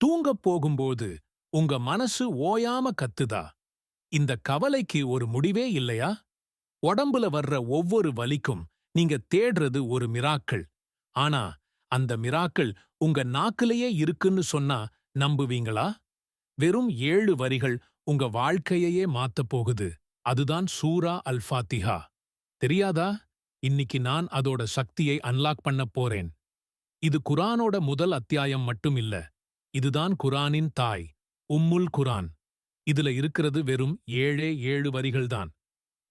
தூங்கப் போகும்போது உங்க மனசு ஓயாம கத்துதா? இந்த கவலைக்கு ஒரு முடிவே இல்லையா? உடம்புல வர்ற ஒவ்வொரு வலிக்கும் நீங்க தேடுறது ஒரு மிராக்கள். ஆனா அந்த மிராக்கள் உங்க நாக்கிலேயே இருக்குன்னு சொன்னா நம்புவீங்களா? வெறும் ஏழு வரிகள் உங்க வாழ்க்கையையே மாத்தப் போகுது. அதுதான் சூரா அல் ஃபாத்திஹா. தெரியாதா? இன்னிக்கு நான் அதோட சக்தியை அன்லாக் பண்ண போறேன். இது குரானோட முதல் அத்தியாயம் மட்டும் இல்ல. இதுதான் குரானின் தாய் உம்முல் குரான். இதுல இருக்கிறது வெறும் ஏழே ஏழு வரிகள்தான்.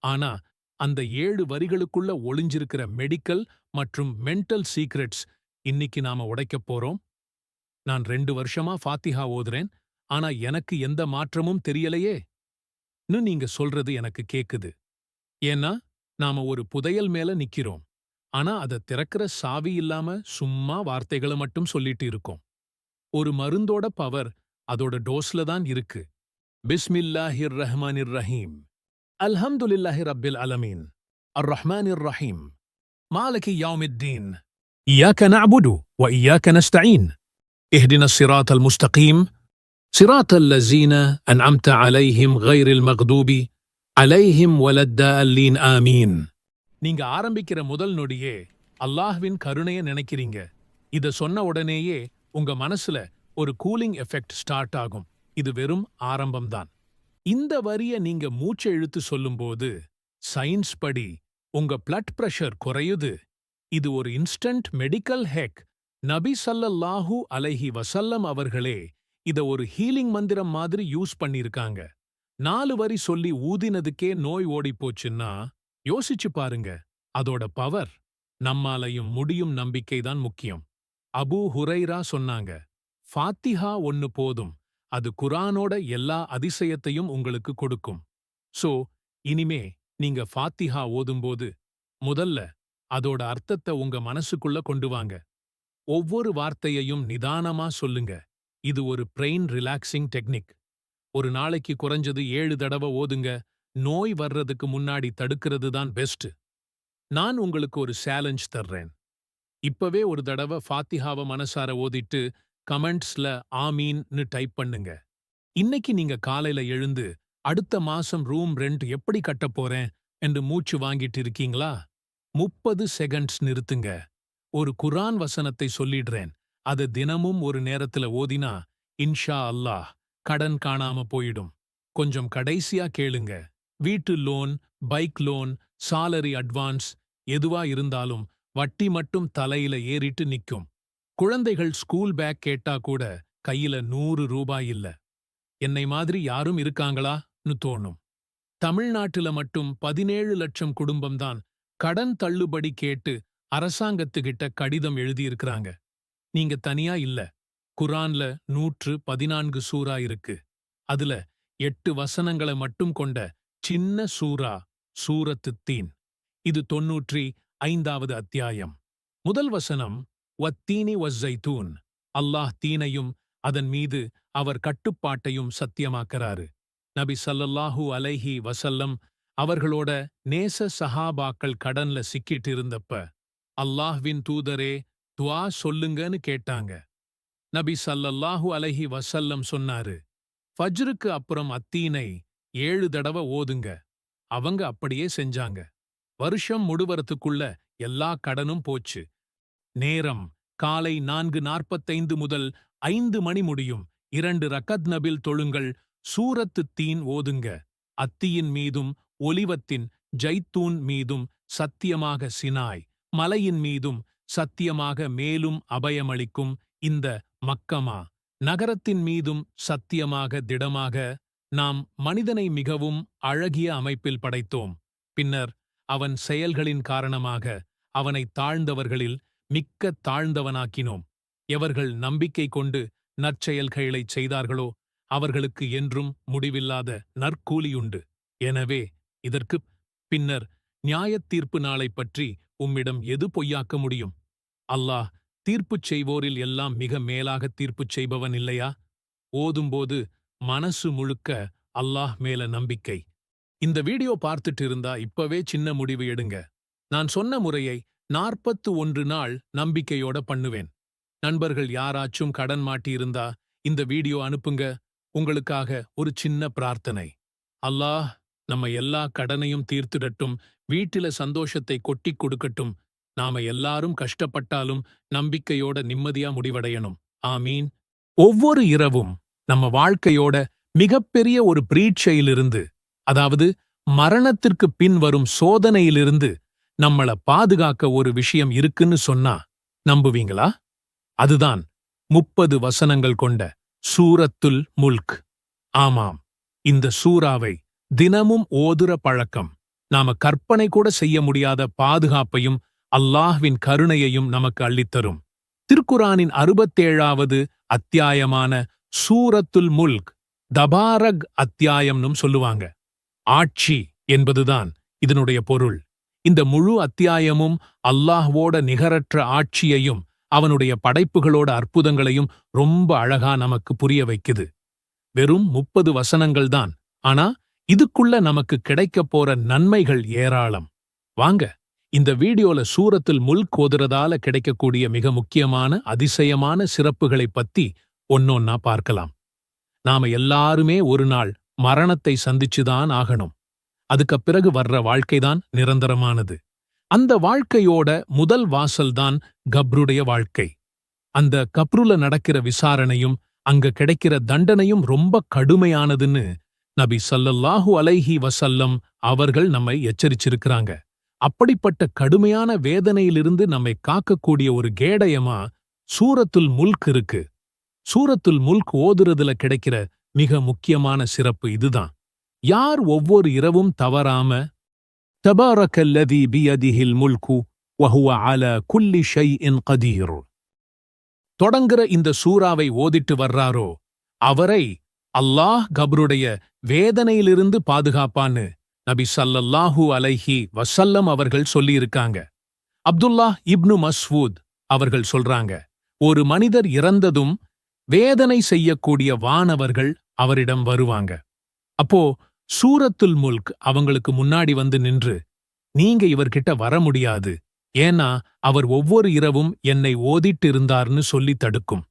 ஆனா அந்த ஏழு வரிகளுக்குள்ள ஒளிஞ்சிருக்கிற மெடிக்கல் மற்றும் மென்டல் சீக்ரெட்ஸ் இன்னிக்கு நாம உடைக்கப் போறோம். நான் ரெண்டு வருஷமா ஃபாத்திஹா ஓதுறேன் ஆனா எனக்கு எந்த மாற்றமும் தெரியலையே. நீங்க சொல்றது எனக்கு கேக்குது. ஏன்னா நாம ஒரு புதையல் மேல நிக்கிறோம். ஆனா அத திறக்கிற சாவி இல்லாம சும்மா வார்த்தைகளை மட்டும் சொல்லிட்டு இருக்கோம். ஒரு மருந்தோட பவர் அதோட டோஸ்ல தான் இருக்கு பிஸ்மில்லாஹிர் ரஹ்மானிர் ரஹீம் அல்ஹம்துலில்லாஹி ரப்பில் அலமீன் அர் ரஹ்மானிர் ரஹீம் மாலகி யாவுமித்தீன் إياك نعبد وإياك نستعين اهدنا الصراط المستقيم صراط الذين أنعمت عليهم غير المغضوب عليهم ولا الضالين آمين நீங்க ஆரம்பிக்கிற முதல் நொடியே அல்லாஹ்வின் கருணைய நினைக்கிறீங்க இத சொன்ன உடனேயே உங்க மனசுல ஒரு கூலிங் எஃபெக்ட் ஸ்டார்ட் ஆகும். இது வெறும் ஆரம்பம்தான் இந்த வரிய நீங்க மூச்சை இழுத்து சொல்லும்போது சயின்ஸ் படி உங்க பிளட் பிரஷர் குறையுது. இது ஒரு இன்ஸ்டன்ட் மெடிக்கல் ஹெக் நபி சல்லல்லாஹு அலைஹி வசல்லம் அவர்களே இத ஒரு ஹீலிங் மந்திரம் மாதிரி யூஸ் பண்ணிருக்காங்க நாலு வரி சொல்லி ஊதினதுக்கே நோய் ஓடிப் போச்சுன்னா யோசிச்சு பாருங்க அதோட பவர் நம்மாலையும் முடியும் நம்பிக்கைதான் முக்கியம். அபூ ஹுரைரா சொன்னாங்க ஃபாத்திஹா ஒன்னு போதும். அது குரானோட எல்லா அதிசயத்தையும் உங்களுக்கு கொடுக்கும். சோ இனிமே நீங்க ஃபாத்திஹா ஓதும்போது முதல்ல அதோட அர்த்தத்தை உங்க மனசுக்குள்ள கொண்டு வாங்க. ஒவ்வொரு வார்த்தையையும் நிதானமா சொல்லுங்க. இது ஒரு பிரெயின் ரிலாக்ஸிங் டெக்னிக். ஒரு நாளைக்கு குறைஞ்சது ஏழு தடவை ஓதுங்க. நோய் வர்றதுக்கு முன்னாடி தடுக்கிறது தான் பெஸ்ட் நான் உங்களுக்கு ஒரு சேலஞ்ச் தர்றேன். இப்பவே ஒரு தடவை ஃபாத்திஹாவ மனசார ஓதிட்டு கமெண்ட்ஸ்ல ஆமீன்னு டைப் பண்ணுங்க. இன்னைக்கு நீங்க காலையில எழுந்து அடுத்த மாசம் ரூம் ரெண்ட் எப்படி கட்டப் போறேன் என்று மூச்சு வாங்கிட்டு இருக்கீங்களா? முப்பது செகண்ட்ஸ் நிறுத்துங்க. ஒரு குரான் வசனத்தை சொல்லிடுறேன். அது தினமும் ஒரு நேரத்துல ஓதினா இன்ஷா அல்லாஹ் கடன் காணாம போயிடும். கொஞ்சம் கடைசியா கேளுங்க. வீட்டு loan bike loan salary advance எதுவா இருந்தாலும் வட்டி மட்டும் தலையில ஏறிட்டு நிக்கும். குழந்தைகள் ஸ்கூல் பேக் கேட்டா கூட கையில நூறு ரூபாய் இல்ல. என்னை மாதிரி யாரும் இருக்காங்களான்னு தோணும். தமிழ்நாட்டுல மட்டும் பதினேழு லட்சம் குடும்பம்தான் கடன் தள்ளுபடி கேட்டு அரசாங்கத்துக்கிட்ட கடிதம் எழுதியிருக்கிறாங்க. நீங்க தனியா இல்ல. குரான்ல நூற்று பதினான்கு சூறா இருக்கு. அதுல எட்டு வசனங்களை மட்டும் கொண்ட சின்ன சூரா சூரத்து தீன். இது தொன்னூற்றி ஐந்தாவது அத்தியாயம். முதல் வசனம் வத்தீனி வஸ்ஸைதூன். அல்லாஹ் தீனையும் அதன் மீது அவர் கட்டுப்பாட்டையும் சத்தியமாக்கிறாரு. நபி சல்லல்லாஹு அலைஹி வசல்லம் அவர்களோட நேச சஹாபாக்கள் கடன்ல சிக்கிட்டு இருந்தப்ப அல்லாஹ்வின் தூதரே துவா சொல்லுங்கன்னு கேட்டாங்க. நபி சல்லல்லாஹு அலைஹி வசல்லம் சொன்னாரு ஃபஜ்ருக்கு அப்புறம் அத்தீனை ஏழு தடவை ஓதுங்க. அவங்க அப்படியே செஞ்சாங்க. வருஷம் முடுவரத்துக்குள்ள எல்லா கடனும் போச்சு. நேரம் காலை நான்கு நாற்பத்தைந்து முதல் ஐந்து மணி முடியும். இரண்டு ரக்கத் நபில் தொழுங்கள் சூரத்து தீன் ஓதுங்க. அத்தியின் மீதும் ஒலிவத்தின் ஜைத்தூன் மீதும் சத்தியமாக சினாய். மலையின் மீதும் சத்தியமாக மேலும் அபயமளிக்கும் இந்த மக்கமா? நகரத்தின் மீதும் சத்தியமாக திடமாக நாம் மனிதனை மிகவும் அழகிய அமைப்பில் படைத்தோம். பின்னர் அவன் செயல்களின் காரணமாக அவனை தாழ்ந்தவர்களில் மிக்க தாழ்ந்தவனாக்கினோம். எவர்கள் நம்பிக்கை கொண்டு நற்செயல்களைச் செய்தார்களோ அவர்களுக்கு என்றும் முடிவில்லாத நற்கூலியுண்டு. எனவே இதற்குப் பின்னர் நியாயத் தீர்ப்பு நாளைப் பற்றி உம்மிடம் எது பொய்யாக்க முடியும்? அல்லாஹ் தீர்ப்புச் செய்வோரில் எல்லாம் மிக மேலாக தீர்ப்புச் செய்பவன் இல்லையா? ஓதும்போது மனசு முழுக்க அல்லாஹ் மேல நம்பிக்கை. இந்த வீடியோ பார்த்துட்டு இருந்தா இப்பவே சின்ன முடிவு எடுங்க. நான் சொன்ன முறையை நாற்பத்து ஒன்று நாள் நம்பிக்கையோட பண்ணுவேன். நண்பர்கள் யாராச்சும் கடன் மாட்டியிருந்தா இந்த வீடியோ அனுப்புங்க. உங்களுக்காக ஒரு சின்ன பிரார்த்தனை. அல்லாஹ் நம்ம எல்லா கடனையும் தீர்த்திடட்டும் வீட்டில சந்தோஷத்தை கொட்டிக் கொடுக்கட்டும். நாம எல்லாரும் கஷ்டப்பட்டாலும் நம்பிக்கையோட நிம்மதியா முடிவடையணும். ஆமீன். ஒவ்வொரு இரவும் நம்ம வாழ்க்கையோட மிகப்பெரிய ஒரு பிரீட்சையிலிருந்து அதாவது மரணத்திற்கு பின் வரும் சோதனையிலிருந்து நம்மள பாதுகாக்க ஒரு விஷயம் இருக்குன்னு சொன்னா நம்புவீங்களா? அதுதான் முப்பது வசனங்கள் கொண்ட சூரத்துல் முல்க். ஆமாம் இந்த சூறாவை தினமும் ஓதுற பழக்கம். நாம கற்பனை கூட செய்ய முடியாத பாதுகாப்பையும் அல்லாஹ்வின் கருணையையும் நமக்கு அள்ளித்தரும். திருக்குரானின் அறுபத்தேழாவது அத்தியாயமான சூரத்துல் முல்க் தபாரக் அத்தியாயம்னும் சொல்லுவாங்க. ஆட்சி என்பதுதான் இதனுடைய பொருள். இந்த முழு அத்தியாயமும் அல்லாஹ்வோட நிகரற்ற ஆட்சியையும் அவனுடைய படைப்புகளோட அற்புதங்களையும் ரொம்ப அழகா நமக்கு புரிய வைக்குது. வெறும் முப்பது வசனங்கள்தான் ஆனா இதுக்குள்ள நமக்கு கிடைக்கப் போற நன்மைகள் ஏராளம். வாங்க இந்த வீடியோல சூரத்தில் முல் கோதுறதால கிடைக்கக்கூடிய மிக முக்கியமான அதிசயமான சிறப்புகளைப் பத்தி ஒன்னொன்னா பார்க்கலாம். நாம எல்லாருமே ஒரு நாள் மரணத்தை சந்திச்சுதான் ஆகணும். அதுக்குப் பிறகு வர்ற வாழ்க்கைதான் நிரந்தரமானது. அந்த வாழ்க்கையோட முதல் வாசல்தான் கப்ருடைய வாழ்க்கை. அந்த கப்ருல நடக்கிற விசாரணையும் அங்க கிடைக்கிற தண்டனையும் ரொம்ப கடுமையானதுன்னு நபி சல்லல்லாஹு அலைஹி வசல்லம் அவர்கள் நம்மை எச்சரிச்சிருக்கிறாங்க. அப்படிப்பட்ட கடுமையான வேதனையிலிருந்து நம்மை காக்கக்கூடிய ஒரு கேடயமா சூரத்துல் முல்க் இருக்கு. சூரத்துல் முல்க் ஓதுறதுல கிடைக்கிற மிக முக்கியமான சிறப்பு இதுதான். யார் ஒவ்வொரு இரவும் தவறாம தபாரக்கல்லதி பியதிஹில் முல்கு வஹுவ அல குல்லி ஷை இன் கதீர் தொடங்குற இந்த சூறாவை ஓதிட்டு வர்றாரோ அவரை அல்லாஹ் கப்ருடைய வேதனையிலிருந்து பாதுகாப்பான்னு நபி சல்லல்லாஹு அலைஹி வசல்லம் அவர்கள் சொல்லியிருக்காங்க. அப்துல்லாஹ் இப்னு மஸ்வூத் அவர்கள் சொல்றாங்க ஒரு மனிதர் இறந்ததும் வேதனை செய்யக்கூடிய வானவர்கள் அவரிடம் வருவாங்க. அப்போ சூரத்துல் முல்க் அவங்களுக்கு முன்னாடி வந்து நின்று நீங்க இவர்கிட்ட வர முடியாது. ஏன்னா அவர் ஒவ்வொரு இரவும் என்னை ஓதிட்டு இருந்தார்னு சொல்லி தடுக்கும்.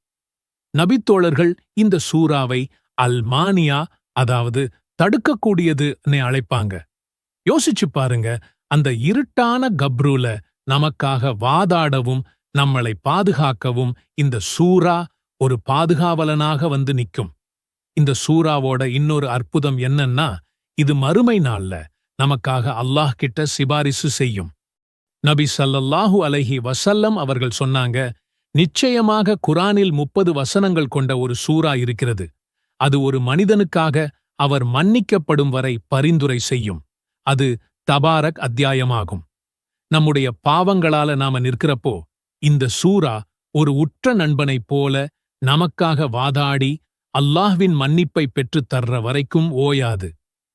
நபித்தோழர்கள் இந்த சூறாவை அல்மானியா அதாவது தடுக்கக்கூடியதுன்னு அழைப்பாங்க. யோசிச்சு பாருங்க அந்த இருட்டான கப்ரூல நமக்காக வாதாடவும் நம்மளை பாதுகாக்கவும் இந்த சூரா ஒரு பாதுகாவலனாக வந்து நிக்கும் இந்த சூறாவோட இன்னொரு அற்புதம் என்னன்னா இது மறுமை நாள்ல நமக்காக அல்லாஹ் கிட்ட சிபாரிசு செய்யும். நபி ஸல்லல்லாஹு அலைஹி வசல்லம் அவர்கள் சொன்னாங்க நிச்சயமாக குரானில் முப்பது வசனங்கள் கொண்ட ஒரு சூறா இருக்கிறது. அது ஒரு மனிதனுக்காக அவர் மன்னிக்கப்படும் வரை பரிந்துரை செய்யும். அது தபாரக் அத்தியாயமாகும். நம்முடைய பாவங்களால நாம நிற்கிறப்போ இந்த சூரா ஒரு உற்ற நண்பனைப் போல நமக்காக வாதாடி அல்லாஹ்வின் மன்னிப்பை பெற்றுத் தர்ற வரைக்கும் ஓயாது.